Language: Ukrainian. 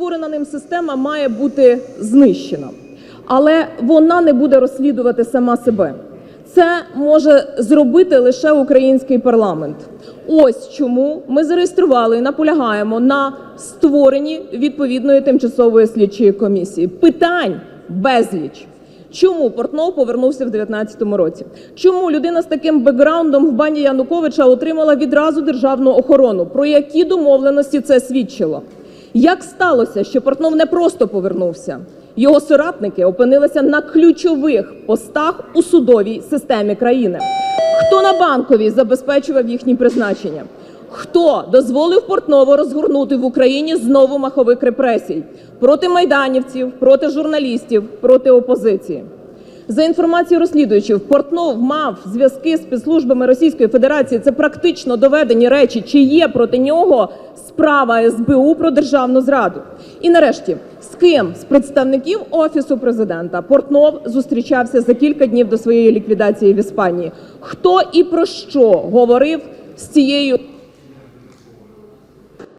створена ним система має бути знищена, але вона не буде розслідувати сама себе. Це може зробити лише український парламент. Ось чому ми зареєстрували і наполягаємо на створенні відповідної тимчасової слідчої комісії. Питань безліч. Чому Портнов повернувся в 2019 році? Чому людина з таким бекграундом в бані Януковича отримала відразу державну охорону? Про які домовленості це свідчило? Як сталося, що Портнов не просто повернувся? Його соратники опинилися на ключових постах у судовій системі країни. Хто на банковій забезпечував їхні призначення? Хто дозволив Портнову розгорнути в Україні знову маховик репресій проти майданівців, проти журналістів, проти опозиції? За інформацією розслідувачів, Портнов мав зв'язки з спецслужбами Російської Федерації. Це практично доведені речі, чи є проти нього справа СБУ про державну зраду. І нарешті, з ким з представників офісу президента Портнов зустрічався за кілька днів до своєї ліквідації в Іспанії? Хто і про що говорив з цією